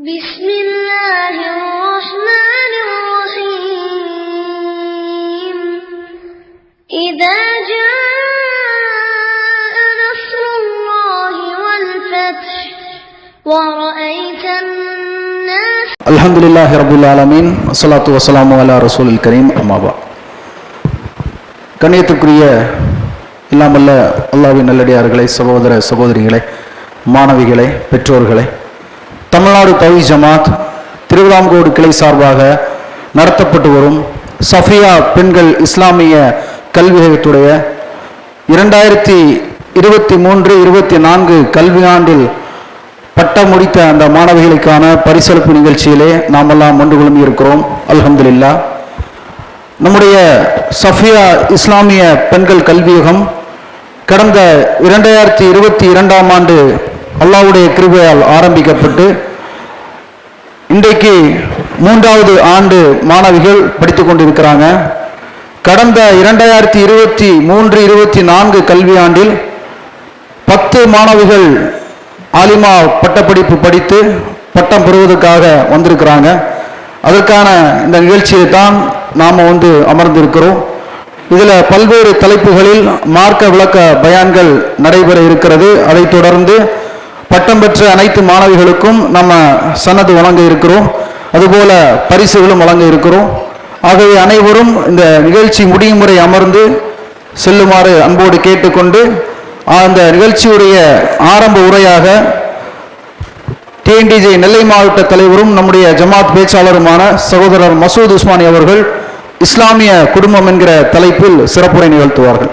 بسم الله الرحمن الرحيم إذا جاء نصر الله والفتح ورأيت الناس الحمد لله رب العالمين والصلاة والسلام على رسول الكريم அம்மாபா கண்ணியத்துக்குரிய இல்லாமல்ல அல்லாவின் நல்லடியார்களே சகோதர சகோதரிகளே மாணவிகளே பெற்றோர்களே தமிழ்நாடு தவி ஜமாத் திருவிதாங்கோடு கிளை சார்பாக நடத்தப்பட்டு வரும் சஃபியா பெண்கள் இஸ்லாமிய கல்வியகத்துடைய இரண்டாயிரத்தி இருபத்தி மூன்று இருபத்தி நான்கு கல்வியாண்டில் பட்டம் முடித்த அந்த மாணவிகளுக்கான பரிசளிப்பு நிகழ்ச்சியிலே நாமெல்லாம் ஒன்று குழுமி இருக்கிறோம். அல்ஹம்துலில்லா. நம்முடைய சஃபியா இஸ்லாமிய பெண்கள் கல்வியகம் கடந்த இரண்டாயிரத்தி இருபத்தி இரண்டாம் ஆண்டு அல்லாவுடைய கிருபையால் ஆரம்பிக்கப்பட்டு இன்றைக்கு மூன்றாவது ஆண்டு மாணவிகள் படித்து கொண்டிருக்கிறாங்க. கடந்த இரண்டாயிரத்தி இருபத்தி மூன்று இருபத்தி நான்கு கல்வியாண்டில் பத்து மாணவிகள் ஆலிமா பட்டப்படிப்பு படித்து பட்டம் பெறுவதற்காக வந்திருக்கிறாங்க. அதற்கான இந்த நிகழ்ச்சியை தான் நாம் வந்து அமர்ந்திருக்கிறோம். இதில் பல்வேறு தலைப்புகளில் மார்க்க விளக்க பயான்கள் நடைபெற இருக்கிறது. அதைத் தொடர்ந்து பட்டம் பெற்ற அனைத்து மாணவிகளுக்கும் நம்ம சன்னது வழங்க இருக்கிறோம். அதுபோல பரிசுகளும் வழங்க இருக்கிறோம். ஆகவே அனைவரும் இந்த நிகழ்ச்சி முடியும் முறை அமர்ந்து செல்லுமாறு அன்போடு கேட்டுக்கொண்டு அந்த நிகழ்ச்சியுடைய ஆரம்ப உரையாக டிஎன்டிஜே நெல்லை மாவட்ட தலைவரும் நம்முடைய ஜமாத் பேச்சாளருமான சகோதரர் மசூத் உஸ்மானி அவர்கள் இஸ்லாமிய குடும்பம் என்கிற தலைப்பில் சிறப்புரை நிகழ்த்துவார்கள்.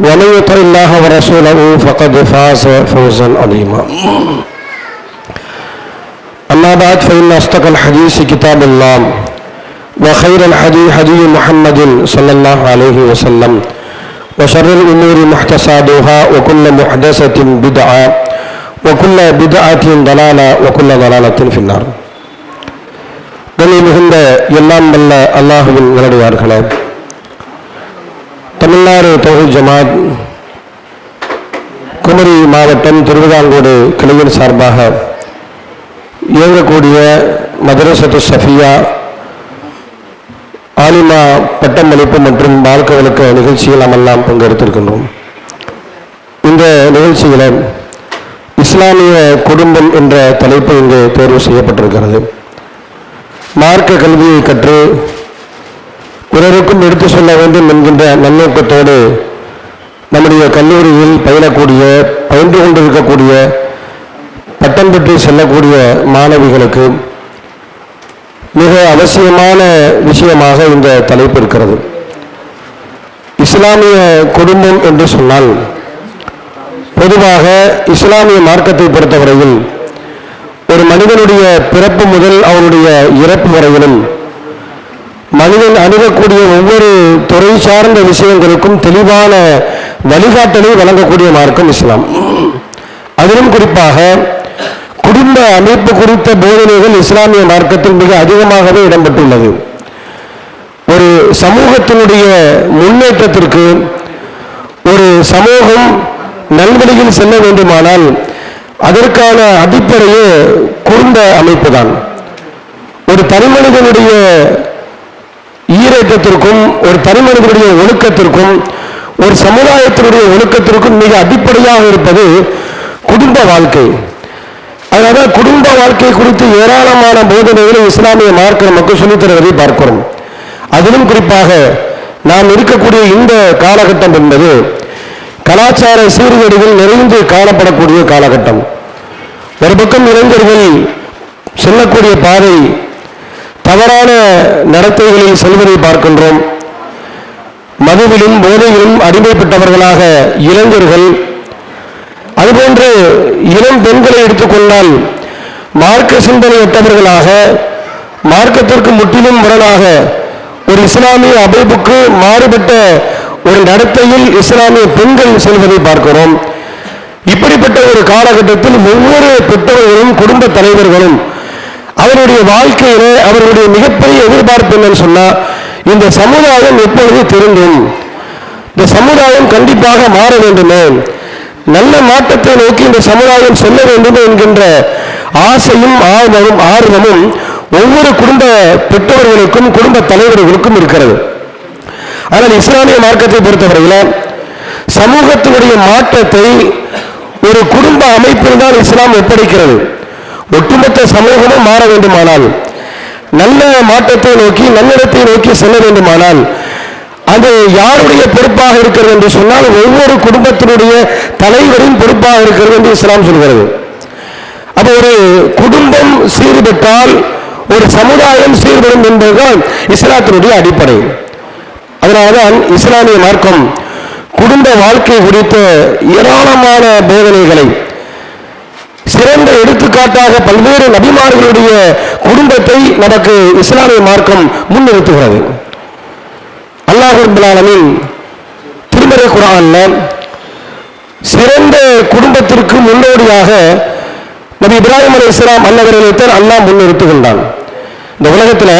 ومن يطع الله ورسوله فقد فاز فوزا عظيما أما بعد فإن أصدق الحديث كتاب الله وخير الحديث حديث محمد صلى الله عليه وسلم وشر الأمور محتسابها وكل محدثة بدعة وكل بدعة ضلالة وكل ضلالة في النار கனி மிகுந்த எல்லாம் வல்ல அல்லாஹுவின் நிலடியார்களே தமிழ்நாடு தொகுதி ஜமாத் குமரி மாவட்டம் திருவிதாங்கோடு கிளையின் சார்பாக இயங்கக்கூடிய மதரசத்து சஃபியா ஆலிமா பட்டமளிப்பு மற்றும் வாழ்க்கை விளக்க நிகழ்ச்சியில் நாமெல்லாம் பங்கெடுத்திருக்கின்றோம். இந்த நிகழ்ச்சியில் இஸ்லாமிய குடும்பம் என்ற தலைப்பு இங்கு தேர்வு செய்யப்பட்டிருக்கிறது. மார்க்க கல்வியை கற்று பிறருக்கும் எடுத்து சொல்ல வேண்டும் என்கின்ற நன்னோக்கத்தோடு நம்முடைய கல்லூரியில் பயிலக்கூடிய பயின்று கொண்டிருக்கக்கூடிய பட்டம் பெற்று செல்லக்கூடிய மாணவிகளுக்கு மிக அவசியமான விஷயமாக இந்த தலைப்பு இருக்கிறது. இஸ்லாமிய குடும்பம் என்று சொன்னால் பொதுவாக இஸ்லாமிய மார்க்கத்தை பொறுத்தவரையில் ஒரு மனிதனுடைய பிறப்பு முதல் அவனுடைய இறப்பு வரையிலும் மனிதன் அணுகக்கூடிய ஒவ்வொரு துறை சார்ந்த விஷயங்களுக்கும் தெளிவான வழிகாட்டலை வழங்கக்கூடிய மார்க்கம் இஸ்லாம். அதிலும் குறிப்பாக குடும்ப அமைப்பு குறித்த போதனைகள் இஸ்லாமிய மார்க்கத்தில் மிக அதிகமாகவே இடம்பெற்றுள்ளது. ஒரு சமூகத்தினுடைய முன்னேற்றத்திற்கு ஒரு சமூகம் நல்வழியில் செல்ல வேண்டுமானால் அதற்கான அடிப்படையே குடும்ப அமைப்பு தான் ஒரு தனிமனிதனுடைய ஈரேற்றத்திற்கும் ஒரு தனிமனிதனுடைய ஒழுக்கத்திற்கும் ஒரு சமுதாயத்தினுடைய ஒழுக்கத்திற்கும் மிக அடிப்படையாக இருப்பது குடும்ப வாழ்க்கை. அதனால குடும்ப வாழ்க்கை குறித்து ஏராளமான போதனைகளை இஸ்லாமிய மார்க்க நமக்கு சொல்லித் தருவதை பார்க்கிறோம். அதிலும் குறிப்பாக நாம் இருக்கக்கூடிய இந்த காலகட்டம் என்பது கலாச்சார சீர்கேடுகள் நிறைந்து காணப்படக்கூடிய காலகட்டம். ஒரு பக்கம் இளைஞர்கள் செல்லக்கூடிய பாதை தவறான நடத்தைகளில் செல்வதை பார்க்கின்றோம். மதுவிலும் போதையிலும் அடிமைப்பட்டவர்களாக இளைஞர்கள். அதுபோன்று இளம் பெண்களை எடுத்துக்கொண்டால் மார்க்க சிந்தனையற்றவர்களாக மார்க்கத்திற்கு முற்றிலும் முரணாக ஒரு இஸ்லாமிய அமைப்புக்கு மாறுபட்ட ஒரு நடத்தையில் இஸ்லாமிய பெண்கள் செல்வதை பார்க்கிறோம். இப்படிப்பட்ட ஒரு காலகட்டத்தில் ஒவ்வொரு பெற்றோர்களும் குடும்ப தலைவர்களும் அவருடைய வாழ்க்கையில அவருடைய மிகப்பெரிய எதிர்பார்ப்பு என்னன்னு சொன்னா இந்த சமுதாயம் எப்பொழுது திருந்தும் இந்த சமுதாயம் கண்டிப்பாக மாற வேண்டுமே? நல்ல மாற்றத்தை நோக்கி இந்த சமுதாயம் செல்ல வேண்டும் என்கின்ற ஆசையும் ஆர்வமும் ஆர்வமும் ஒவ்வொரு குடும்ப பெற்றோர்களுக்கும் குடும்ப தலைவர்களுக்கும் இருக்கிறது. ஆனால் இஸ்லாமிய மார்க்கத்தை பொறுத்தவரையில் சமூகத்தினுடைய மாற்றத்தை ஒரு குடும்ப அமைப்பில் தான் இஸ்லாம் ஒப்படைக்கிறது. ஒட்டுமொத்த சமூகமும் மாற வேண்டுமானால் நல்ல மாற்றத்தை நோக்கி நல்லிடத்தை நோக்கி செல்ல வேண்டுமானால் அது யாருடைய பொறுப்பாக இருக்கிறது என்று சொன்னால் ஒவ்வொரு குடும்பத்தினுடைய தலைவரின் பொறுப்பாக இருக்கிறது என்று இஸ்லாம் சொல்கிறது. அது ஒரு குடும்பம் சீர்பட்டால் ஒரு சமுதாயம் சீர்படும் என்பதுதான் இஸ்லாத்தினுடைய அடிப்படை. அதனால்தான் இஸ்லாமிய மார்க்கம் குடும்ப வாழ்க்கை குறித்த ஏராளமான போதனைகளை சிறந்த எடுத்துக்காட்டாக பல்வேறு நபிமார்களுடைய குடும்பத்தை நமக்கு இஸ்லாமிய மார்க்கம் முன்னிறுத்துகிறது. அல்லாஹ் ரப்பல் ஆலமீன் திருமறை குரான்ல சிறந்த குடும்பத்திற்கு முன்னோடியாக நபி இப்ராஹிம் அலி இஸ்லாம் அன்னவர்களைத்தான் அல்லாஹ் முன்னிறுத்துகின்றான். இந்த உலகத்தில்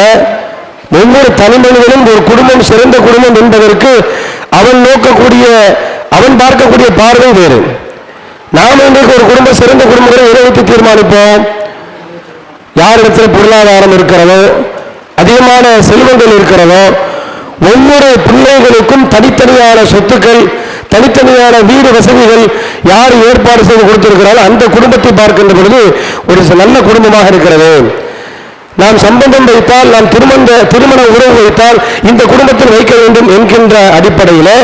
ஒவ்வொரு தனி மனிதனும் ஒரு குடும்பம் சிறந்த குடும்பம் என்பதற்கு அவன் நோக்கக்கூடிய அவன் பார்க்கக்கூடிய பார்வை வேறு. நாம் இன்றைக்கு ஒரு குடும்பம் சிறந்த குடும்பங்களை எதை தீர்மானிப்போம். யாரிடத்தில் பொருளாதாரம் இருக்கிறதோ அதிகமான செல்வங்கள் இருக்கிறதோ ஒவ்வொரு பிள்ளைகளுக்கும் தனித்தனியான சொத்துக்கள் தனித்தனியான வீடு வசதிகள் யார் ஏற்பாடு செய்து கொடுத்திருக்கிறாரோ அந்த குடும்பத்தை பார்க்கின்ற பொழுது ஒரு நல்ல குடும்பமாக இருக்கிறது. நாம் சம்பந்தம் வைத்தால் நாம் திருமண திருமண உறவு வைத்தால் இந்த குடும்பத்தில் வைக்க வேண்டும் என்கின்ற அடிப்படையில்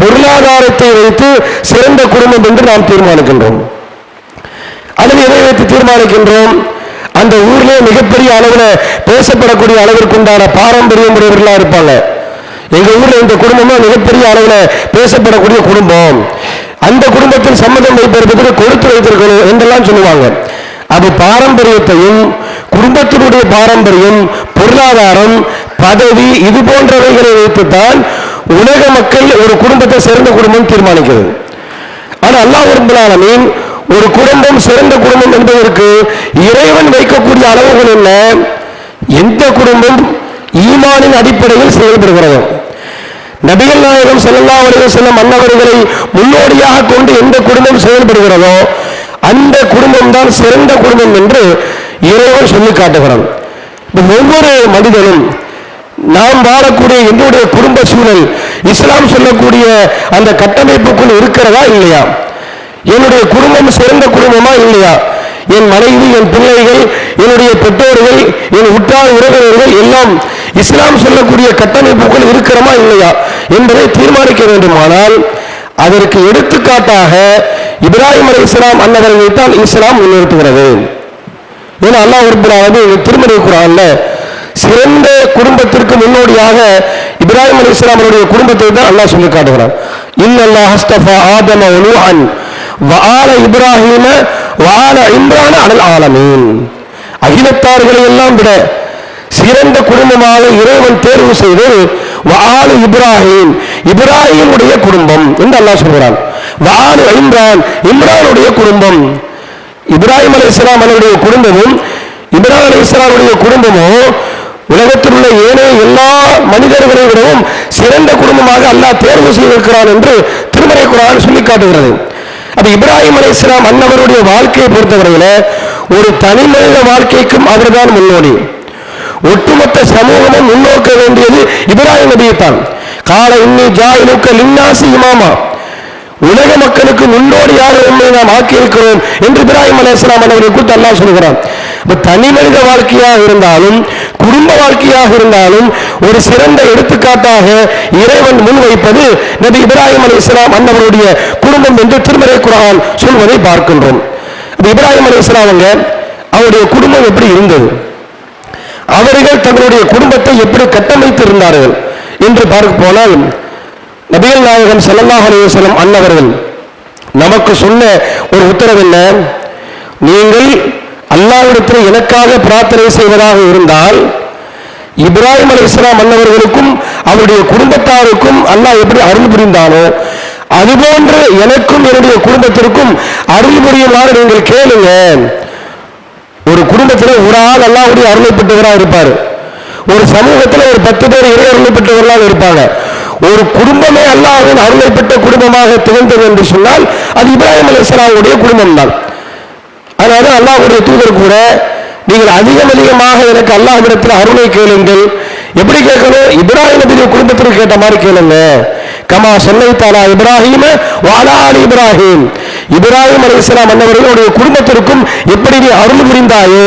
பொருளாதாரத்தை வைத்து சிறந்த குடும்பம் என்று நாம் தீர்மானிக்கின்றோம். அதில் எதை வைத்து தீர்மானிக்கின்றோம்? அந்த ஊர்லயே மிகப்பெரிய அளவில் பேசப்படக்கூடிய அளவிற்குண்டான பாரம்பரியம் உடையவர்களாக இருப்பாங்க. எங்கள் ஊரில் இந்த குடும்பமும் மிகப்பெரிய அளவில் பேசப்படக்கூடிய குடும்பம். அந்த குடும்பத்தில் சம்மதம் வைப்பதற்கு கொடுத்து வைத்திருக்கணும் என்றெல்லாம் சொல்லுவாங்க. அது பாரம்பரியத்தையும் குடும்பத்தினுடைய பாரம்பரியம் பொருளாதாரம் பதவி இது போன்றவைகளை வைத்துத்தான் உலக மக்கள் ஒரு குடும்பத்தை சிறந்த குடும்பம் தீர்மானிக்கிறது. ஆனால் அல்லாஹ் ரப்பல் ஒரு குடும்பம் சிறந்த குடும்பம் என்பதற்கு இறைவன் வைக்கக்கூடிய அளவுகள் என்ன? எந்த குடும்பம் ஈமானின் அடிப்படையில் செயல்படுகிறதோ. நபிகள் நாயகம் ஸல்லல்லாஹு அலைஹி வஸல்லம் மன்னவர்களை முன்னோடியாக கொண்டு எந்த குடும்பம் செயல்படுகிறதோ அந்த குடும்பம் தான் சிறந்த குடும்பம் என்று இறைவன் சொல்லி காட்டுகிறான். ஒவ்வொரு மனிதனும் நாம் வாழக்கூடிய எங்களுடைய குடும்ப சூழல் இஸ்லாம் சொல்லக்கூடிய அந்த கட்டமைப்புக்குள் இருக்கிறதா இல்லையா? என்னுடைய குடும்பம் சிறந்த குடும்பமா இல்லையா? என் மனைவி என் பிள்ளைகள் என்னுடைய பெற்றோர்கள் என் உற்றார் உறவினர்கள் எல்லாம் இஸ்லாம் சொல்லக்கூடிய கட்டமைப்புக்குள் இருக்கிறமா இல்லையா என்பதை தீர்மானிக்க வேண்டுமானால் அதற்கு எடுத்துக்காட்டாக இப்ராஹிம் அலி இஸ்லாம் அன்னவர்களை இஸ்லாம் முன்னிறுத்துகிறது. ஏன்னா அல்லாஹ் உறுப்பினாவது திருமணி குரான்ல சிறந்த குடும்பத்திற்கு முன்னோடியாக இப்ராஹிம் அலி இஸ்லாமருடைய குடும்பத்தை தான் அல்லாஹ் சொல்லி காட்டுகிறான். இன்னல்லாஹ் ஹஸ்தபா ஆதம ஒலுஹன் வால இப்ராஹிம வால இம்ரான அனல் ஆலமீன். அகிலத்தார்களை எல்லாம் விட சிறந்த குடும்பமாக இறைவன் தேர்வு செய்து வஆல இப்ராஹிம் இப்ராஹிமுடைய குடும்பம் என்று அல்லாஹ் சொல்கிறான். வஆல இம்ரான் இம்ரானுடைய குடும்பம். இப்ராஹிம் அலி இஸ்லாம் அவருடைய குடும்பமும் இப்ராஹிம் அலி இஸ்லாமுடைய குடும்பமும் உலகத்தில் உள்ள ஏனைய எல்லா மனிதர்களை விடவும் சிறந்த குடும்பமாக அல்லாஹ் தேர்வு செய்திருக்கிறான் என்று திருமறை குரான் சொல்லி காட்டுகிறது. அப்ப இப்ராஹிம் இப்ராஹிம் இஸ்லாம் அன்னவருடைய வாழ்க்கையை பொறுத்தவரையில ஒரு தனி மனித வாழ்க்கைக்கும் அவர்தான் முன்னோடி. ஒட்டுமொத்த சமூகமும் முன்னோக்க வேண்டியது இப்ராஹிம் நபியைத்தான் கால இன்னி ஜாயிலுக்க லின்னாசி இமாமா. உலக மக்களுக்கு முன்னோடியாக உண்மை நாம் ஆக்கியிருக்கிறோம் என்று இப்ராஹிம் அலைஹிஸ்ஸலாம் அவர்களை குறித்து அல்லாஹ் சொல்கிறான். இப்ப தனி மனித வாழ்க்கையாக இருந்தாலும் குடும்ப வாழ்க்கையாக இருந்தாலும் ஒரு சிறந்த எடுத்துக்காட்டாக இறைவன் முன்வைப்பது நபி இப்ராஹிம் அலைஹிஸ்ஸலாம் அன்னவருடைய குடும்பம் என்று திருமறை குரான் சொல்வதை பார்க்கின்றோம். அப்ப இப்ராஹிம் அலைஹிஸ்ஸலாம் அவங்க அவருடைய குடும்பம் எப்படி இருந்தது? அவர்கள் தங்களுடைய குடும்பத்தை எப்படி கட்டமைத்து இருந்தார்கள் என்று பார்க்க போனால் நபிகள் நாயகம் செல்லல்லாஹ் அலிவசலம் அன்னவர்கள் நமக்கு சொன்ன ஒரு உத்தரவு என்ன? நீங்கள் அல்லாவிடத்தில் எனக்காக பிரார்த்தனை செய்வதாக இருந்தால் இப்ராஹிம் அலைஹிஸ்ஸலாம் அன்னவர்களுக்கும் அவருடைய குடும்பத்தாருக்கும் அல்லாஹ் எப்படி அருள் புரிந்தானோ அதுபோன்று எனக்கும் என்னுடைய குடும்பத்திற்கும் அருள் புரியுமாறு நீங்கள் கேளுங்க. ஒரு குடும்பத்தில் ஒரு ஆள் அல்லாவுடைய அருளை பெற்றவராக இருப்பார். ஒரு சமூகத்தில் ஒரு பத்து பேர் இறை அருளை பெற்றவர்களாக இருப்பாங்க. ஒரு குடும்பமே அல்லாவின் அருளை பெற்ற குடும்பமாக திகழ்ந்தது என்று சொன்னால் அது இப்ராஹிம் அலைஹிஸ்ஸலாமுடைய குடும்பம் தான் அதனால அல்லாஹுடைய தூதர் கூட நீங்கள் அதிகம் அதிகமாக எனக்கு அல்லாஹிடத்தில் அருளை கேளுங்கள். எப்படி கேட்கணும்? இப்ராஹிம் நபியுடைய குடும்பத்திற்கு கேட்ட மாதிரி கேளுங்க. கமா சொல்லைத்தாலா இப்ராஹிம வாலாலி இப்ராஹிம். இப்ராஹிம் அலி இஸ்லாம் அன்னவர்களுடைய குடும்பத்திற்கும் எப்படி நீ அருள் புரிந்தாயோ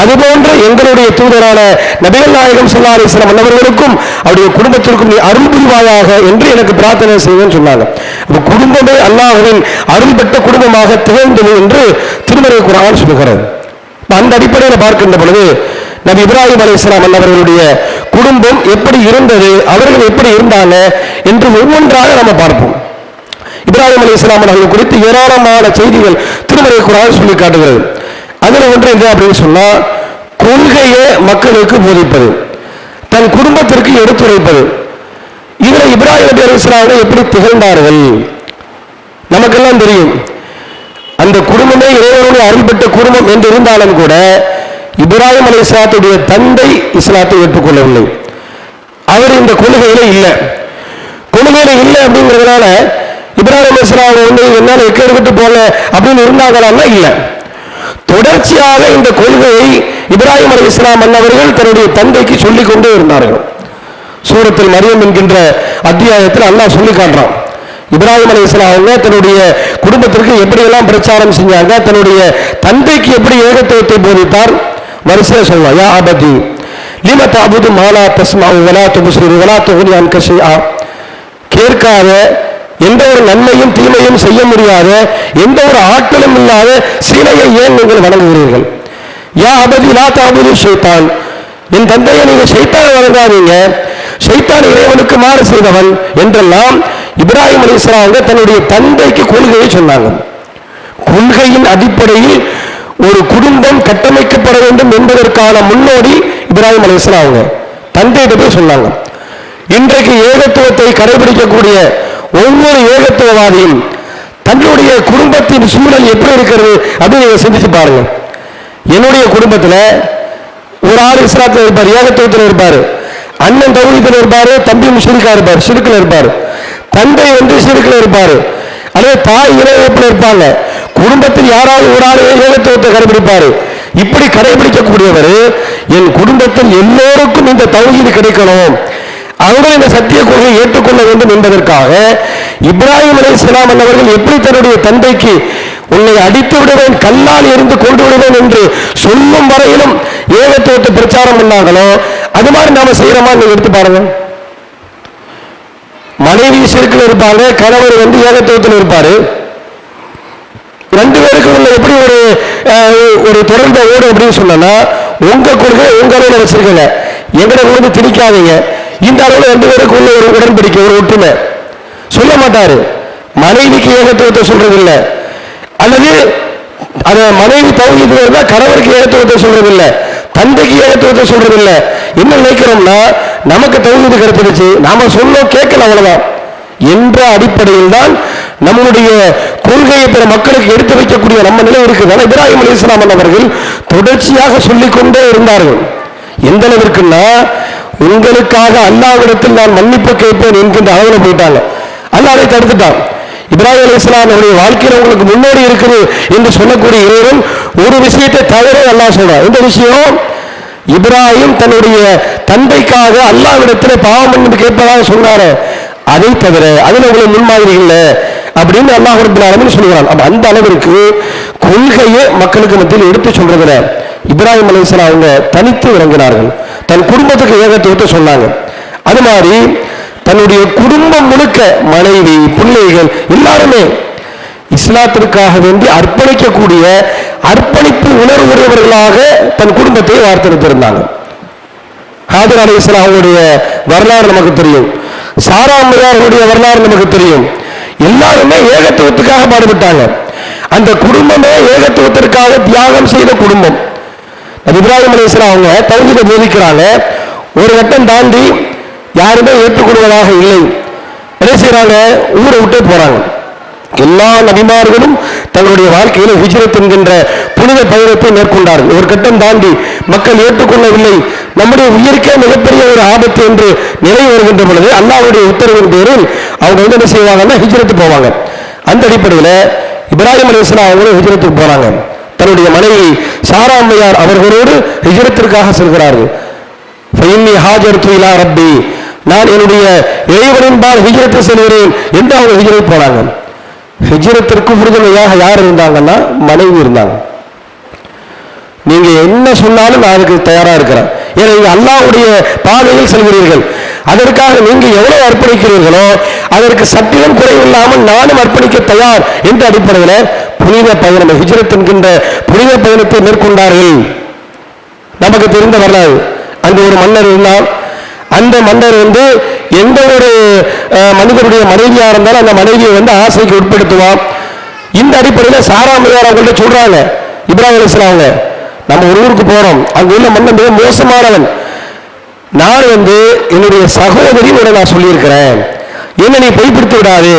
அதுபோன்று எங்களுடைய தூதரான நபிகள் நாயகம் ஸல்லல்லாஹு அலைஹி அன்னவர்களுக்கும் அவருடைய குடும்பத்திற்கும் நீ அருள் புரிவாயாக என்று எனக்கு பிரார்த்தனை செய்வேன்னு சொன்னாங்க. குடும்பமே அல்லாஹ்வின் அருள்பட்ட குடும்பமாக திகழ்ந்தது என்று திருமறை குரான் சொல்கிறது அந்த அடிப்படையில் பார்க்கின்ற பொழுது நபி இப்ராஹிம் அலைஹிஸ்ஸலாம் அன்னவர்களுடைய குடும்பம் எப்படி இருந்தது அவர்கள் எப்படி இருந்தாங்க என்று ஒவ்வொன்றாக நம்ம பார்ப்போம். இப்ராஹிம் அலி இஸ்லாம் அவர்கள் குறித்து ஏராளமான செய்திகள் திருமறை குரான் சொல்லி காட்டுகிறது. அதில் ஒன்று என்ன அப்படின்னு சொன்னால் கொள்கையை மக்களுக்கு போதிப்பது தன் குடும்பத்திற்கு எடுத்துரைப்பது. இதில் இப்ராஹிம் நபி அலி எப்படி திகழ்ந்தார்கள்? நமக்கெல்லாம் தெரியும். அந்த குடும்பமே இறைவனுடைய அருள்பட்ட குடும்பம் என்று இருந்தாலும் கூட இப்ராஹிம் அலி இஸ்லாத்துடைய தந்தை இஸ்லாத்தை ஏற்றுக்கொள்ளவில்லை. அவர் இந்த கொள்கையில இல்லை. கொள்கையில இல்லை அப்படிங்கிறதுனால இப்ராஹிம் இஸ்லாம் வந்து என்னால் எக்க எடுத்துட்டு போகல அப்படின்னு இருந்தாங்களான்னா இல்லை. தொடர்ச்சியாக இந்த கொள்கையை இப்ராஹிம் அலி இஸ்லாம் அன்னவர்கள் தன்னுடைய தந்தைக்கு சொல்லிக் கொண்டே இருந்தார்கள். சூரத்தில் மரியம் என்கின்ற அத்தியாயத்தில் அல்லாஹ் சொல்லி காட்டுறான். இப்ராஹிம் அலி இஸ்லாம் அவங்க தன்னுடைய குடும்பத்திற்கு எப்படியெல்லாம் பிரச்சாரம் செஞ்சாங்க தன்னுடைய தந்தைக்கு எப்படி ஏகத்துவத்தை போதித்தார்? வரிசையா சொல்லலாம் யா அபதி லீம தாபுது மாலா தஸ்மா வலா துபுஸ்ரு வலா துகுனி அன்க கேட்காத எந்த ஒரு நன்மையும் தீமையும் செய்ய முடியாத எந்த ஒரு ஆற்றலும் இல்லாத சிலையை ஏன் நீங்கள் வணங்குகிறீர்கள்? யா அபதி லா தாபுதி சைத்தான் என் தந்தையை நீங்க ஷைத்தான் வணங்காதீங்க. ஷைத்தான் இறைவனுக்கு மாறு செய்தவன் என்றெல்லாம் இப்ராஹிம் அலி தன்னுடைய தந்தைக்கு கொள்கையை சொன்னாங்க. கொள்கையின் அடிப்படையில் ஒரு குடும்பம் கட்டமைக்கப்பட வேண்டும் என்பதற்கான முன்னோடி இப்ராஹிம் அலி அவங்க. தந்தையிட்ட போய் சொன்னாங்க. இன்றைக்கு ஏகத்துவத்தை கடைபிடிக்கக்கூடிய ஒவ்வொரு ஏகத்துவவாதியும் தன்னுடைய குடும்பத்தின் சூழல் எப்படி இருக்கிறது அப்படின்னு நீங்கள் சிந்திச்சு பாருங்க. என்னுடைய குடும்பத்தில் ஒரு ஆள் இஸ்லாத்தில் இருப்பார் ஏகத்துவத்தில் இருப்பார். அண்ணன் தௌரியத்தில் இருப்பார் தம்பி முஷிரிக்கா இருப்பார் சிறுக்கில் இருப்பார். தந்தை வந்து சிறுக்கில் இருப்பார். அல்லது தாய் இளையப்பில் இருப்பாங்க. குடும்பத்தில் யாராவது ஒரு ஆள் ஏகத்துவத்தை கடைபிடிப்பார். இப்படி கடைபிடிக்கக்கூடியவர் என் குடும்பத்தில் எல்லோருக்கும் இந்த தௌஹீது கிடைக்கணும். அவர்கள் இந்த சத்திய கொள்கையை ஏற்றுக்கொள்ள வேண்டும் என்பதற்காக இப்ராஹிம் அலி இஸ்லாம் அவர்கள் எப்படி தன்னுடைய தந்தைக்கு உன்னை அடித்து விடுவேன் கல்லால் இருந்து கொண்டு விடுவேன் என்று சொல்லும் வரையிலும் ஏகத்துவத்தை பிரச்சாரம் பண்ணாங்களோ அது மாதிரி நாம செய்யறோமா நீங்க எடுத்து பாருங்க. மனைவி சிறுக்கில் இருப்பாங்க கணவர் வந்து ஏகத்துவத்தில் இருப்பாரு. ரெண்டு பேருக்கு உள்ள எப்படி ஒரு ஒரு தொடர்ந்த ஓடும் அப்படின்னு சொன்னா உங்க கொள்கை உங்க அளவில் எங்களை வந்து திணிக்காதீங்க. இந்த அளவில் ரெண்டு பேருக்கு உள்ள ஒரு உடன்படிக்கை ஒரு ஒற்றுமை. சொல்ல மாட்டாரு. மனைவிக்கு ஏகத்துவத்தை சொல்றது இல்ல அல்லது அத மனைவி தகுதி இருந்தா கணவருக்கு ஏகத்துவத்தை சொல்றது இல்லை தந்தைக்கு ஏகத்துவத்தை சொல்றது இல்ல என்ன நினைக்கிறோம்னா நமக்கு தகுதி கிடைச்சிருச்சு. நாம சொன்னோம் கேட்கல அவ்வளவுதான். என்ற அடிப்படையில் தான் நம்முடைய கொள்கையை பிற மக்களுக்கு எடுத்து வைக்கக்கூடிய நம்ம நிலை இருக்குது. இப்ராஹிம் அலி இஸ்லாம் அவர்கள் தொடர்ச்சியாக சொல்லிக்கொண்டே இருந்தார்கள். எந்த அளவிற்குன்னா உங்களுக்காக அல்லாவிடத்தில் நான் மன்னிப்பு கேட்பேன் என்கின்ற அளவில் போயிட்டாங்க. அல்லா அதை தடுத்துட்டான். இப்ராஹிம் அலி அவருடைய வாழ்க்கையில் உங்களுக்கு முன்னோடி இருக்குது என்று சொல்லக்கூடிய இறைவன் ஒரு விஷயத்தை தவிர அல்லா சொல்றான். இந்த விஷயம்? இப்ராஹிம் தன்னுடைய தந்தைக்காக அல்லாவிடத்தில் பாவம் என்று கேட்பதாக சொன்னாரு. அதை தவிர அதில் உங்களுக்கு முன்மாதிரி இல்லை அப்படின்னு அல்லாஹ் ரப்பல் ஆலமீன் அப்ப அந்த அளவிற்கு கொள்கையை மக்களுக்கு மத்தியில் எடுத்து சொல்றதுல இப்ராஹிம் அலைஹிஸ்ஸலாம் அவங்க தனித்து இறங்கினார்கள். தன் குடும்பத்துக்கு ஏகத்துவத்தை சொன்னாங்க. அது மாதிரி தன்னுடைய குடும்பம் முழுக்க மனைவி பிள்ளைகள் எல்லாருமே இஸ்லாத்திற்காக வேண்டி அர்ப்பணிக்கக்கூடிய அர்ப்பணிப்பு உணர்வுடையவர்களாக தன் குடும்பத்தை வார்த்தெடுத்திருந்தாங்க. ஹாதர் அலி இஸ்லாமுடைய வரலாறு நமக்கு தெரியும். சாரா வரலாறு நமக்கு தெரியும். எல்லாருமே ஏகத்துவத்துக்காக பாடுபட்டாங்க. அந்த குடும்பமே ஏகத்துவத்திற்காக தியாகம் செய்த குடும்பம். அது இப்ராஹிம் அலி அவங்க தகுதியை போதிக்கிறாங்க. ஒரு கட்டம் தாண்டி யாருமே ஏற்றுக்கொள்வதாக இல்லை. என்ன செய்றாங்க? ஊரை விட்டே போறாங்க. எல்லா நபிமார்களும் தங்களுடைய வாழ்க்கையில ஹிஜ்ரத் என்கின்ற புனித பயணத்தை மேற்கொண்டார்கள். ஒரு கட்டம் தாண்டி மக்கள் ஏற்றுக்கொள்ளவில்லை. நம்முடைய உயிருக்கே மிகப்பெரிய ஒரு ஆபத்து என்று நிலை வருகின்ற பொழுது அல்லாவுடைய உத்தரவின் பேரில் அவங்க வந்து என்ன செய்வாங்கன்னா ஹிஜ்ரத்து போவாங்க. அந்த அடிப்படையில் இப்ராஹிம் அலிஸ்லாம் அவங்களும் ஹிஜ்ரத்துக்கு போறாங்க. தன்னுடைய மனைவி சாராம்மையார் அவர்களோடு ஹிஜரத்திற்காக செல்கிறார்கள். ஹாஜர் ஹாஜர்து ரப்பி. நான் என்னுடைய இறைவனின்பால் ஹிஜரத்து செல்கிறேன் என்று அவங்க ஹிஜரத் போனாங்க. ஹிஜரத்திற்கு உறுதுணையாக யார் இருந்தாங்கன்னா மனைவி இருந்தாங்க. நீங்க என்ன சொன்னாலும் நான் அதுக்கு தயாரா இருக்கிறேன். ஏன்னா நீங்க அல்லாவுடைய பாதையில் செல்கிறீர்கள். அதற்காக நீங்க எவ்வளவு அர்ப்பணிக்கிறீர்களோ அதற்கு சத்தியம் குறைவில்லாமல் நானும் அர்ப்பணிக்க தயார் என்ற அடிப்படையில் புனித பயணம் ஹிஜ்ரத் என்கின்ற புனித பயணத்தை மேற்கொண்டார்கள். நமக்கு தெரிந்த வரலாறு. அந்த ஒரு மன்னர் இருந்தால் அந்த மன்னர் வந்து எந்த ஒரு மனிதனுடைய மனைவியா இருந்தாலும் அந்த மனைவியை வந்து ஆசைக்கு உட்படுத்துவான் இந்த அடிப்படையில் சாராமையார் அவங்கள்ட்ட சொல்றாங்க. இப்ராஹிம் அலிஸ்லாம் அவங்க நம்ம ஒரு ஊருக்கு போறோம். அங்க உள்ள மன்னன் மிக மோசமானவன். நான் வந்து என்னுடைய சகோதரியோட நான் சொல்லியிருக்கிறேன். என்ன நீ பொய்ப்படுத்தி விடாது.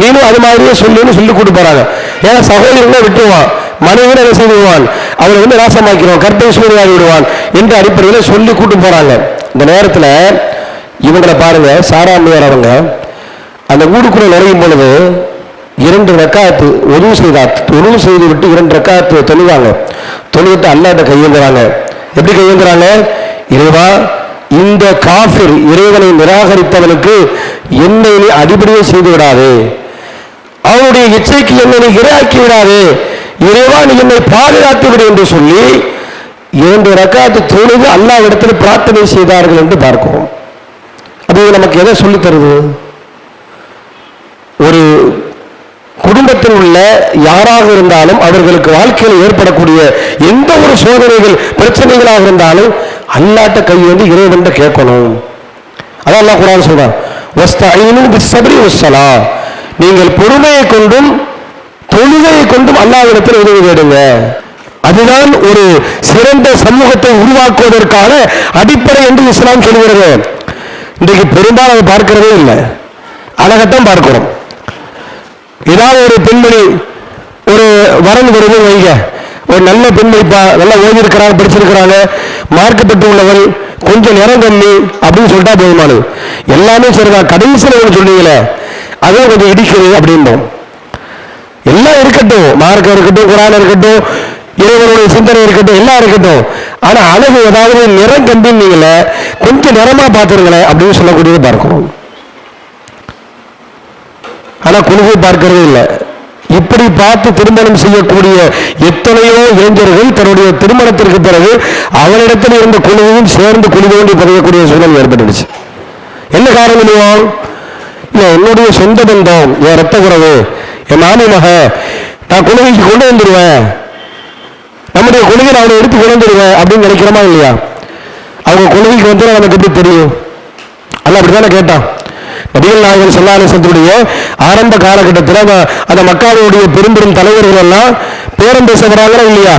நீனும் அது மாதிரியே சொல்லுன்னு சொல்லி கூட்டு போறாங்க. ஏன்னா சகோதரனை விட்டுருவான். மனைவியை என்ன செய்துவான் அவரை வந்து நாசமாக்கிடுவான். கற்பனை சூழ்நிலை விடுவான் என்ற அடிப்படையில் சொல்லி கூட்டு போறாங்க. இந்த நேரத்தில் இவங்களை பாருங்க சாராமையார் அவங்க அந்த ஊருக்குள்ள நுழையும் பொழுது இரண்டு ரக்காத்து உதவு செய்தா உதவு செய்து விட்டு இரண்டு ரக்காத்து தொழுவாங்க தொழுவிட்டு அல்லாட்ட கையேந்துறாங்க. எப்படி கையேந்துறாங்க? இறைவா இந்த காஃபிர் இறைவனை நிராகரித்தவனுக்கு என்னை நீ அடிப்படையை செய்து விடாதே அவனுடைய இச்சைக்கு என்னை நீ இரையாக்கி விடாதே இறைவா நீ என்னை பாதுகாத்து விடு என்று சொல்லி இரண்டு ரக்காத்து தொழுது அல்லாவிடத்தில் பிரார்த்தனை செய்தார்கள் என்று பார்க்கிறோம். அது நமக்கு எதை சொல்லித் தருது ஒரு குடும்பத்தில் உள்ள யாராக இருந்தாலும் அவர்களுக்கு வாழ்க்கையில் ஏற்படக்கூடிய எந்த ஒரு சோதனைகள் பிரச்சனைகளாக இருந்தாலும் அல்லாட்ட கை வந்து இறைவன் கேட்கணும். அதான் அல்லாஹ் குரான் சொல்றான். வஸ்தஈனு பிஸ்ஸப்ரி நீங்கள் பொறுமையை கொண்டும் தொழுகையை கொண்டும் அல்லாவிடத்தில் உதவி தேடுங்க. அதுதான் ஒரு சிறந்த சமூகத்தை உருவாக்குவதற்கான அடிப்படை என்று இஸ்லாம் சொல்கிறது. இன்றைக்கு பெரும்பாலும் அதை பார்க்கிறதே இல்லை. அழகத்தான் பார்க்கிறோம். ஏதாவது ஒரு பெண்மணி ஒரு வரன் வருது வைங்க. ஒரு நல்ல பெண்மணி பா நல்லா ஓதிருக்கிறாங்க படிச்சிருக்கிறாங்க மார்க்கப்பட்டு உள்ளவர் கொஞ்சம் நேரம் கம்மி அப்படின்னு சொல்லிட்டா போதுமானது. எல்லாமே சரிதான். கடைசியில் ஒன்று சொன்னீங்களே அதுவும் கொஞ்சம் இடிக்குது அப்படின்போம். எல்லாம் இருக்கட்டும். மார்க்கம் இருக்கட்டும் குரான் இருக்கட்டும் இறைவனுடைய சிந்தனை இருக்கட்டும் எல்லாம் இருக்கட்டும். ஆனால் அழகு ஏதாவது நிறம் கம்பின்னீங்களே கொஞ்சம் நிறமா பார்த்துருங்களேன் அப்படின்னு சொல்லக்கூடியது பார்க்கணும். ஆனால் குழுவை பார்க்கறதே இல்லை. இப்படி பார்த்து திருமணம் செய்யக்கூடிய எத்தனையோ இளைஞர்கள் தன்னுடைய திருமணத்திற்கு பிறகு அவனிடத்தில் இருந்த குழுவையும் சேர்ந்து குழி தோண்டி பதியக்கூடிய சூழல் ஏற்பட்டுடுச்சு. என்ன காரணம் சொல்லுவோம் என்னுடைய சொந்த பந்தம் என் ரத்த உறவு என் மாமி மக நான் குழுவைக்கு கொண்டு வந்துடுவேன். நம்முடைய குழுவை அவனை எடுத்து கொண்டு வந்துடுவேன் அப்படின்னு நினைக்கிறோமா இல்லையா? அவங்க குழுவைக்கு வந்து நமக்கு எப்படி தெரியும்? அல்ல அப்படித்தானே கேட்டான். நபிகள் நாயகன் சொல்லாசத்துடைய ஆரம்ப காலகட்டத்தில் அந்த மக்களுடைய பெரும்பெரும் தலைவர்கள் எல்லாம் பேரம் பேச வராங்களா இல்லையா?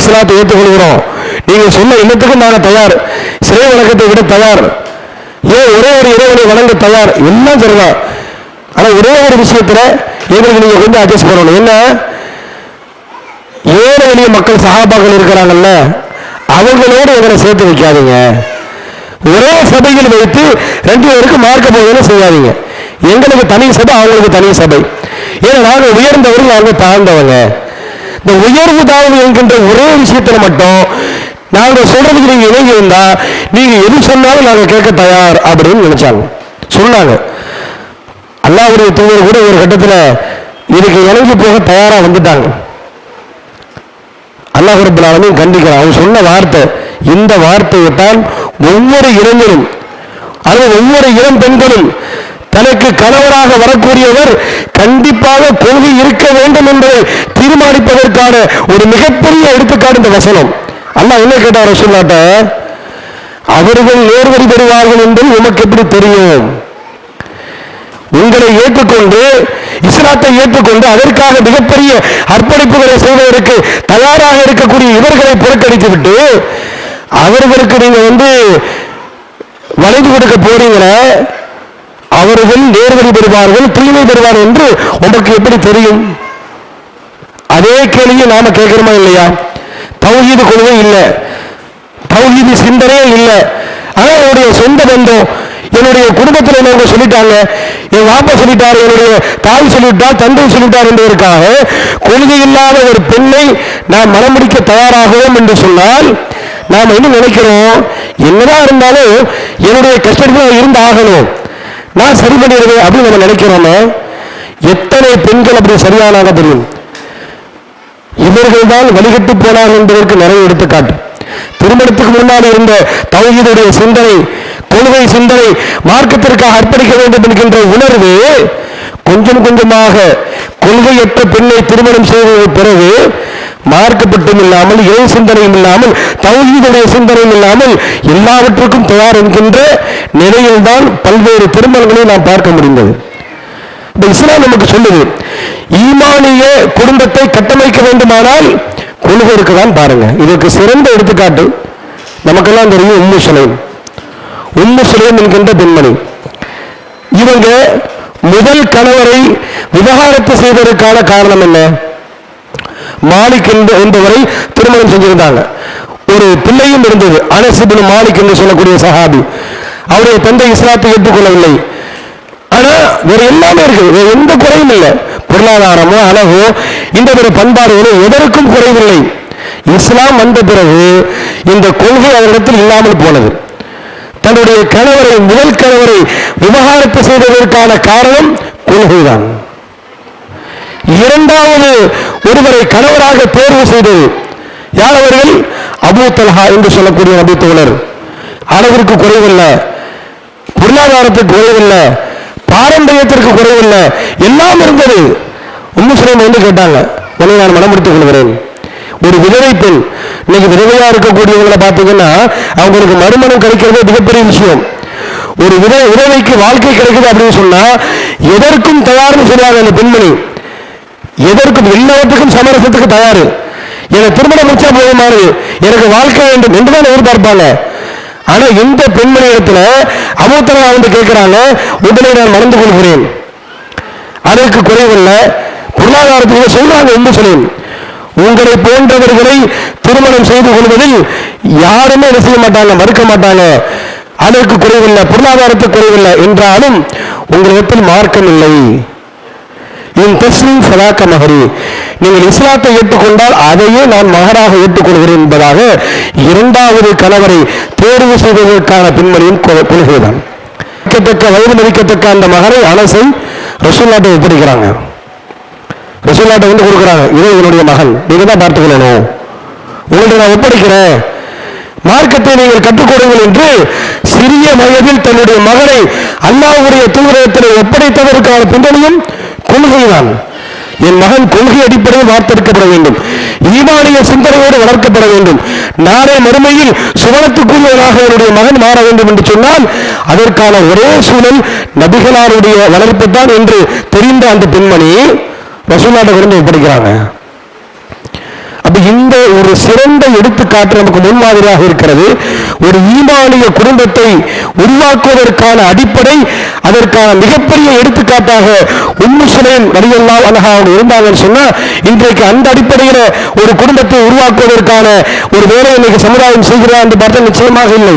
இஸ்லாத்தை ஏற்றுக்கொள்கிறோம். நீங்க சொன்ன இன்னத்துக்கும் நாங்கள் தயார். சிறை வணக்கத்தை விட தயார். ஏன் ஒரே ஒரு இறைவனை வணங்க தயார்? எல்லாம் சொல்லலாம் ஆனால் ஒரே ஒரு விஷயத்துல எங்களுக்கு நீங்க கொஞ்சம் அட்ஜஸ்ட் பண்ணணும். என்ன? ஏழை எளிய மக்கள் சகாபாக்கள் இருக்கிறாங்கல்ல அவங்களோடு எங்களை சேர்த்து வைக்காதீங்க. ஒரே சபையில் வைத்து ரெண்டு பேருக்கு மார்க்க போவதுன்னு செய்யாதீங்க. எங்களுக்கு தனி சபை அவங்களுக்கு தனி சபை. ஏன்னா நாங்கள் உயர்ந்தவர்கள் நாங்கள் தாழ்ந்தவங்க. இந்த உயர்வு தாழ்வு என்கின்ற ஒரே விஷயத்துல மட்டும் நாங்கள் சொல்றதுக்கு நீங்க இணங்கி இருந்தா நீங்க எது சொன்னாலும் நாங்கள் கேட்க தயார் அப்படின்னு நினைச்சாங்க. சொன்னாங்க. அல்லாவுடைய தூதர் கூட ஒரு கட்டத்தில் இதுக்கு இணங்கி போக தயாரா வந்துட்டாங்க. அல்லாஹ் ரப்பல் கண்டிக்கிறான் அவன் சொன்ன வார்த்தை இந்த வார்த்தையை தான் ஒவ்வொரு இளைஞரும் அது ஒவ்வொரு இளம் பெண்களும் தனக்கு கணவராக வரக்கூடியவர் கண்டிப்பாக கொள்கை இருக்க வேண்டும் என்பதை தீர்மானிப்பதற்கான ஒரு மிகப்பெரிய எடுத்துக்காட்டு இந்த வசனம். அல்ல என்ன கேட்டார் சொல்லாட்ட அவர்கள் நேர்வழி பெறுவார்கள் என்பது உமக்கு எப்படி தெரியும்? உங்களை ஏற்றுக்கொண்டு இஸ்லாத்தை ஏற்றுக்கொண்டு அதற்காக மிகப்பெரிய அர்ப்பணிப்புகளை செய்வதற்கு தயாராக இருக்கக்கூடிய இவர்களை புறக்கணித்து விட்டு அவர்களுக்கு நீங்க வந்து வளைந்து கொடுக்க போறீங்களே அவர்கள் நேர்வழி பெறுவார்கள் தூய்மை பெறுவார்கள் என்று உங்களுக்கு எப்படி தெரியும்? அதே கேள்வியை நாம கேட்கிறோமா இல்லையா? தௌஹீது கொள்கை இல்லை. தௌஹீது சிந்தனையே இல்லை. ஆனால் என்னுடைய சொந்த பந்தம் என்னுடைய குடும்பத்தில் என்னவங்க சொல்லிட்டாங்க என் வாப்பா சொல்லிட்டார் என்னுடைய தாய் சொல்லிவிட்டார் தந்தை சொல்லிட்டார் என்பதற்காக கொள்கை இல்லாத ஒரு பெண்ணை நான் மனமுடிக்க தயாராகவும் என்று சொன்னால் நாம் என்ன நினைக்கிறோம்? என்னதான் இருந்தாலும் என்னுடைய கஷ்டத்தில் இருந்து ஆகணும் நான் சரி பண்ணிடுவேன் அப்படின்னு நம்ம நினைக்கிறோமே எத்தனை பெண்கள் அப்படி சரியானாக தெரியும்? இவர்கள் தான் வழிகட்டு போனார்கள் என்பதற்கு நிறைய எடுத்துக்காட்டு. திருமணத்துக்கு முன்னால் இருந்த தௌஹீதுடைய சிந்தனை கொள்கை சிந்தனை மார்க்கத்திற்காக அர்ப்பணிக்க வேண்டும் என்கின்ற உணர்வு கொஞ்சம் கொஞ்சமாக கொள்கையற்ற பெண்ணை திருமணம் செய்ததற்கு பிறகு மார்க்கப்பட்டும் இல்லாமல் இறை சிந்தனையும் இல்லாமல் தௌஹீதுடைய சிந்தனையும் இல்லாமல் எல்லாவற்றுக்கும் தயார் என்கின்ற நிலையில்தான் பல்வேறு திருமணங்களை நாம் பார்க்க முடிந்தது. இந்த இஸ்லாம் நமக்கு சொல்லுது ஈமானிய குடும்பத்தை கட்டமைக்க வேண்டுமானால் கொள்கைக்கு தான் பாருங்க. இதற்கு சிறந்த எடுத்துக்காட்டு நமக்கெல்லாம் தெரியும் உம்மு சுலைம். உம்மு சுலைம் என்கின்ற பெண்மணி. இவங்க முதல் கணவரை விவகாரத்து செய்வதற்கான காரணம் என்ன? மாலிக் என்பவரை திருமணம் செஞ்சிருந்தாங்க. ஒரு பிள்ளையும் இருந்தது. அனசிபின் மாலிக் என்று சொல்லக்கூடிய சஹாபி. அவருடைய தந்தை இஸ்லாத்தை ஏற்றுக்கொள்ளவில்லை. ஆனா வேற எல்லாமே இருக்கு. வேற எந்த குறையும் இல்லை. பொருளாதாரமோ அழகோ இந்த ஒரு பண்பாடுகளோ எதற்கும் குறைவில்லை. இஸ்லாம் வந்த பிறகு இந்த கொள்கை அவரிடத்தில் இல்லாமல் போனது. தன்னுடைய கணவரை முதல் கணவரை விவகாரத்து செய்ததற்கான காரணம் கொள்கைதான். இரண்டாவது ஒருவரை கணவராக தேர்வு செய்தது யார் அவர்கள்? அபு தல்ஹா என்று சொல்லக்கூடிய நபி தோழர். அளவிற்கு குறைவில்லை. பொருளாதாரத்துக்கு குறைவில்லை. பாரம்பரியத்திற்கு குறைவில்லை. எல்லாம் இருந்தது. உம்மு சுலைம் வந்து கேட்டாங்க. உன்னை நான் மனம் முடித்துக் கொள்கிறேன். ஒரு விதவை பெண். இன்னைக்கு விதவையா இருக்கக்கூடியவங்களை பார்த்தீங்கன்னா அவங்களுக்கு மறுமணம் கிடைக்கிறது மிகப்பெரிய விஷயம். ஒரு வித விதவைக்கு வாழ்க்கை கிடைக்குது அப்படின்னு சொன்னா எதற்கும் தயார்னு சொல்லுவாங்க அந்த பெண்மணி. எதற்கும் எல்லாவற்றுக்கும் சமரசத்துக்கு தயார். எனக்கு திருமணம் முடிச்சா போதுமானது. எனக்கு வாழ்க்கை வேண்டும் என்றுதான் எதிர்பார்ப்பாங்க. ஆனா இந்த பெண்மணி இடத்துல அமுத்தரா வந்து கேட்கிறாங்க உடனே நான் மறந்து கொள்கிறேன். அதற்கு குறைவில்லை. பொருளாதாரத்துக்கு சொல்றாங்க என்று சொல்லேன் உங்களை போன்றவர்களை திருமணம் செய்து கொள்வதில் யாருமே என்ன செய்ய மாட்டாங்க மறுக்க மாட்டாங்க. அதற்கு குறைவில்லை பொருளாதாரத்துக்கு குறைவில்லை என்றாலும் உங்களிடத்தில் மார்க்கம் இல்லை. இன் தஸ்லீம் சதாக்க மகரி. நீங்கள் இஸ்லாத்தை ஏற்றுக்கொண்டால் அதையே நான் மகராக ஏற்றுக்கொள்கிறேன் என்பதாக இரண்டாவது கணவரை தேர்வு செய்வதற்கான பின்மணியும் கொள்கைதான் மதிக்கத்தக்க வயது மதிக்கத்தக்க அந்த மகனை அனசை ரசூல்லாட்டை ஒப்படைக்கிறாங்க ரசூல்லாட்டை வந்து கொடுக்குறாங்க இதோ என்னுடைய மகன். நீங்க தான் பார்த்துக்கொள்ளணும். உங்கள்ட்ட நான் ஒப்படைக்கிறேன். மார்க்கத்தை நீங்கள் கற்றுக் கொடுங்கள் என்று சிறிய வயதில் தன்னுடைய மகனை அல்லாவுடைய தூதரத்தில் ஒப்படைத்ததற்கான பின்னணியும் கொள்கைதான். என் மகன் கொள்கை அடிப்படையில் வார்த்தெடுக்கப்பட வேண்டும். ஈமானிய சிந்தனையோடு வளர்க்கப்பட வேண்டும். நாளை மறுமையில் சுவனத்துக்குரியவனாக என்னுடைய மகன் மாற வேண்டும் என்று சொன்னால் அதற்கான ஒரே சூழல் நபிகளாருடைய வளர்ப்பு தான் என்று தெரிந்த அந்த பெண்மணி ரசூலாட்ட கொண்டு ஒப்படைக்கிறாங்க அப்ப இந்த ஒரு சிறந்த எடுத்துக்காட்டு நமக்கு முன்மாதிரியாக இருக்கிறது. ஒரு ஈமானிய குடும்பத்தை உருவாக்குவதற்கான அடிப்படை அதற்கான மிகப்பெரிய எடுத்துக்காட்டாக உம்மு சுலைம் ரலியல்லாஹு அன்ஹா அவங்க இருந்தாங்கன்னு சொன்னா இன்றைக்கு அந்த அடிப்படையில் ஒரு குடும்பத்தை உருவாக்குவதற்கான ஒரு வேலை இன்னைக்கு சமுதாயம் செய்கிறார் என்று பார்த்தா நிச்சயமாக இல்லை.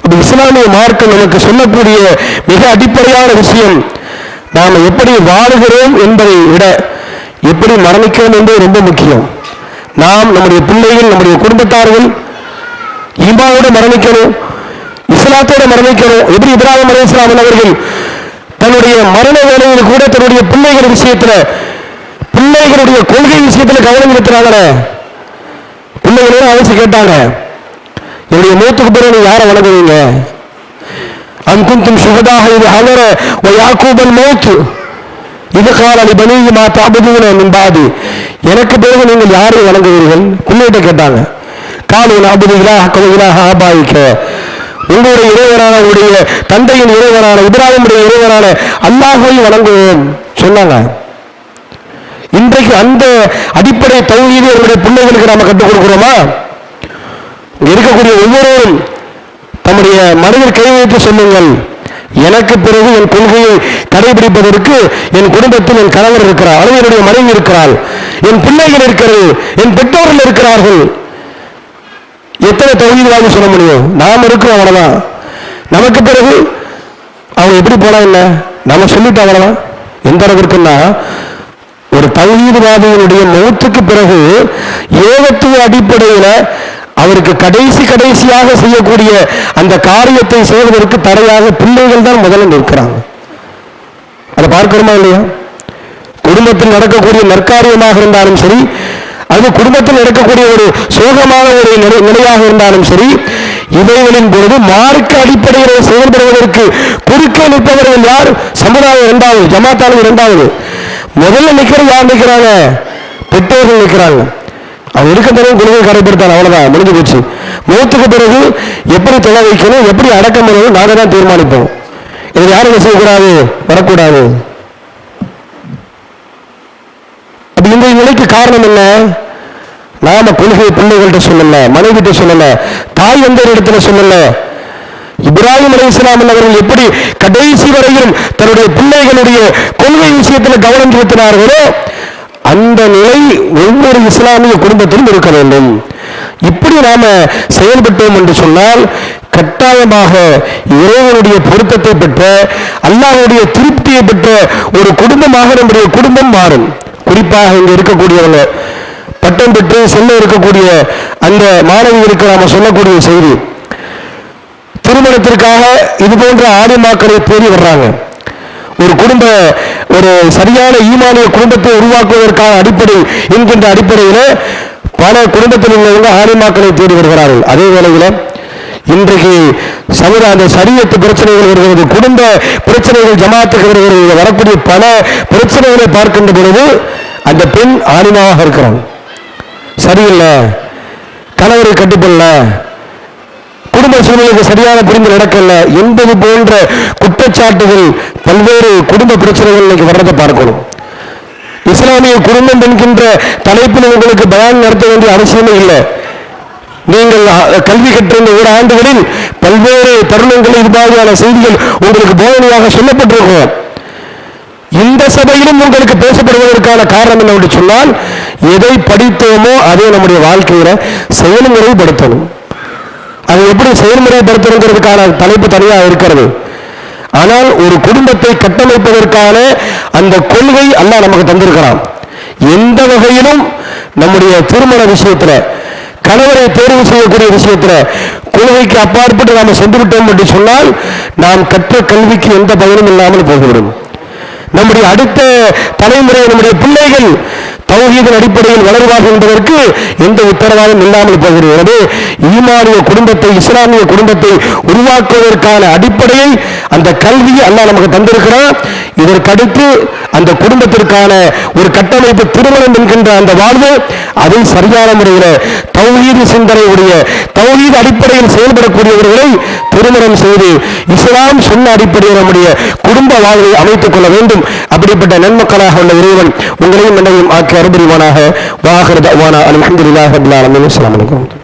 அப்ப இஸ்லாமிய மார்க்கம் நமக்கு சொல்லக்கூடிய மிக அடிப்படையான விஷயம் நாம் எப்படி வாழுகிறோம் என்பதை விட எப்படி மரணிக்கிறோம் என்பது ரொம்ப முக்கியம். நாம் நம்முடைய பிள்ளைகள் நம்முடைய குடும்பத்தார்கள் ஈமாவோடு மரணிக்கணும் இஸ்லாத்தோடு மரணிக்கணும். எப்படி இப்ராஹிம் அலி இஸ்லாம் அவர்கள் தன்னுடைய மரண வேலையில் கூட தன்னுடைய பிள்ளைகள் விஷயத்துல பிள்ளைகளுடைய கொள்கை விஷயத்துல கவனம் செலுத்துறாங்களே பிள்ளைகளே அவசியம் கேட்டாங்க. என்னுடைய மூத்துக்கு பிறகு யாரை வணங்குவீங்க? அங்குந்தும் சுகதாக இது ஹலர யாக்கூபன் மூத்து. இது காலி பனிக்கு மா தாபதுன மின்பாதி எனக்கு பிறகு நீங்கள் யாரை வணங்குவீர்கள்? பிள்ளைகிட்ட கேட்டாங்க. காலையில் நாபது இலாஹ கவ ஆபாயிக்க. உங்களுடைய இறைவனான உடைய தந்தையின் இறைவனான இப்ராஹிமுடைய இறைவனான அல்லாஹை வணங்குவோம் சொன்னாங்க. இன்றைக்கு அந்த அடிப்படை தௌஹீது நம்முடைய பிள்ளைகளுக்கு நாம கற்றுக் கொடுக்கிறோமா? இருக்கக்கூடிய ஒவ்வொருவரும் தம்முடைய மனதில் கை வைத்து சொல்லுங்கள். எனக்கு பிறகு என் கொள்கையை கடைபிடிப்பதற்கு என் குடும்பத்தில் என் கணவர் இருக்கிறார் அல்லது என்னுடைய மனைவி இருக்கிறாள் என் பிள்ளைகள் இருக்கிறது என் பெற்றோர்கள் இருக்கிறார்கள். எத்தனை தௌஹீத்வாதி சொல்ல முடியும்? நாம் இருக்கிறோம் அவ்வளவுதான். நமக்கு பிறகு அவங்க எப்படி போனா என்ன? நாம சொல்லிட்டு அவ்வளவுதான். எந்த அளவிற்குன்னா ஒரு தௌஹீத்வாதியினுடைய மௌத்துக்கு பிறகு ஏகத்துவ அடிப்படையில் அவருக்கு கடைசி கடைசியாக செய்யக்கூடிய அந்த காரியத்தை செய்வதற்கு தடையாக பிள்ளைகள் தான் முதல்ல நிற்கிறாங்க. அதை பார்க்கிறோமா இல்லையா? குடும்பத்தில் நடக்கக்கூடிய நற்காரியமாக இருந்தாலும் சரி அது குடும்பத்தில் நடக்கக்கூடிய ஒரு சோகமான ஒரு நிலை- நிலையாக இருந்தாலும் சரி இவைகளின் பொழுது மார்க்க அடிப்படையில் செயல்படுவதற்கு குறுக்கே நிற்பவர்கள் யார்? சமுதாயம் இரண்டாவது ஜமாத்தாலும் இரண்டாவது. முதல்ல நிக்கிறது யார் நிற்கிறாங்க? பெற்றோர்கள் நிற்கிறாங்க. அவங்க இருக்க பிறகு குழுவை கடைபிடித்தால் அவ்வளவுதான் முடிஞ்சு போச்சு. மூத்துக்கு பிறகு எப்படி தொலை வைக்கணும் எப்படி அடக்கம் பண்ணணும் நாங்கள் தான் தீர்மானிப்போம். இதில் யாரும் செய்யக்கூடாது? வரக்கூடாது. அப்ப இந்த நிலைக்கு காரணம் என்ன? நாம கொள்கை பிள்ளைகள்கிட்ட சொல்லல மனைவிட்ட சொல்லல தாய் எந்த ஒரு இடத்துல சொல்லல. இப்ராஹிம் அலி இஸ்லாம் அவர்கள் எப்படி கடைசி வரையும் தன்னுடைய பிள்ளைகளுடைய கொள்கை விஷயத்தில் கவனம் செலுத்தினார்களோ அந்த நிலை ஒவ்வொரு இஸ்லாமிய குடும்பத்திலும் இருக்க வேண்டும். இப்படி நாம செயல்பட்டோம் என்று சொன்னால் கட்டாயமாக இறைவனுடைய பொருத்தத்தை பெற்ற அல்லாஹ்வுடைய திருப்தியை பெற்ற ஒரு குடும்பமாக நம்முடைய குடும்பம் மாறும். குறிப்பாக இங்க இருக்கக்கூடியவங்க பட்டம் பெற்று செல்ல இருக்கக்கூடிய அந்த மாணவிகளுக்கு நாம சொல்லக்கூடிய செய்தி. திருமணத்திற்காக இது போன்ற ஆலிமாக்களை தேடி வர்றாங்க. ஒரு குடும்ப ஒரு சரியான ஈமானிய குடும்பத்தை உருவாக்குவதற்கான அடிப்படை என்கின்ற அடிப்படையில் பல குடும்பத்தில் உள்ளவங்க ஆலிமாக்களை தேடி வருகிறார்கள். அதே வேளையில் இன்றைக்கு சமுதாய அந்த சரியத்து பிரச்சனைகள் வருகிறது குடும்ப பிரச்சனைகள் ஜமாத்துக்கு வருகிறது வரக்கூடிய பல பிரச்சனைகளை பார்க்கின்ற பொழுது அந்த பெண் ஆலிமாவாக இருக்கிறாங்க சரியில்லை கணவரை கட்டுப்படல குடும்ப சூழ்நிலைக்கு சரியான புரிந்து நடக்கல என்பது போன்ற குற்றச்சாட்டுகள் பல்வேறு குடும்ப பிரச்சனைகள் இன்னைக்கு வர்றதை பார்க்கணும் இஸ்லாமிய குடும்பம் என்கின்ற தலைப்பில் உங்களுக்கு பயன் நடத்த வேண்டிய அவசியமே இல்லை. நீங்கள் கல்வி கற்றிருந்த ஒரு ஆண்டுகளில் பல்வேறு தருணங்களில் இது மாதிரியான செய்திகள் உங்களுக்கு போதனையாக சொல்லப்பட்டிருக்கும். இந்த சபையிலும் உங்களுக்கு பேசப்படுவதற்கான காரணம் என்னவென்று சொன்னால் எதை படித்தோமோ அதை நம்முடைய வாழ்க்கையில செயல்முறைப்படுத்தணும் அதை எப்படி செயல்முறைப்படுத்தணுங்கிறதுக்கான தலைப்பு தனியாக இருக்கிறது. ஆனால் ஒரு குடும்பத்தை கட்டமைப்பதற்கான அந்த கொள்கை அல்லாஹ் நமக்கு தந்திருக்கிறான். எந்த வகையிலும் நம்முடைய திருமண விஷயத்துல கணவரை தேர்வு செய்யக்கூடிய விஷயத்துல கொள்கைக்கு அப்பாற்பட்டு நாம் சென்று விட்டோம் என்று சொன்னால் நாம் கற்ற கல்விக்கு எந்த பயனும் இல்லாமல் போய்விடும். நம்முடைய அடுத்த தலைமுறை நம்முடைய பிள்ளைகள் தௌஹீதின் அடிப்படையில் வளர்வார்கள் என்பதற்கு எந்த உத்தரவாதம் இல்லாமல் போகிறது. எனவே ஈமானிய குடும்பத்தை இஸ்லாமிய குடும்பத்தை உருவாக்குவதற்கான அடிப்படையை அந்த கல்வியை அல்லாஹ் நமக்கு தந்திருக்கிறான். இதற்கடுத்து அந்த குடும்பத்திற்கான ஒரு கட்டமைப்பு திருமணம் என்கின்ற அந்த வாழ்வு அதை சரியான முறையில் தௌஹீது சிந்தனையுடைய தௌஹீது அடிப்படையில் செயல்படக்கூடியவர்களை திருமணம் செய்து இஸ்லாம் சொன்ன அடிப்படையில் நம்முடைய குடும்ப வாழ்வை அமைத்துக் கொள்ள வேண்டும். அப்படிப்பட்ட நன்மக்களாக உள்ள இறைவன் உங்களையும் என்னையும் ஆக்கி அருபுரிவானாக வாகர் தவானா. அலமதுல்லாஹ் அலாம் வலைக்கம்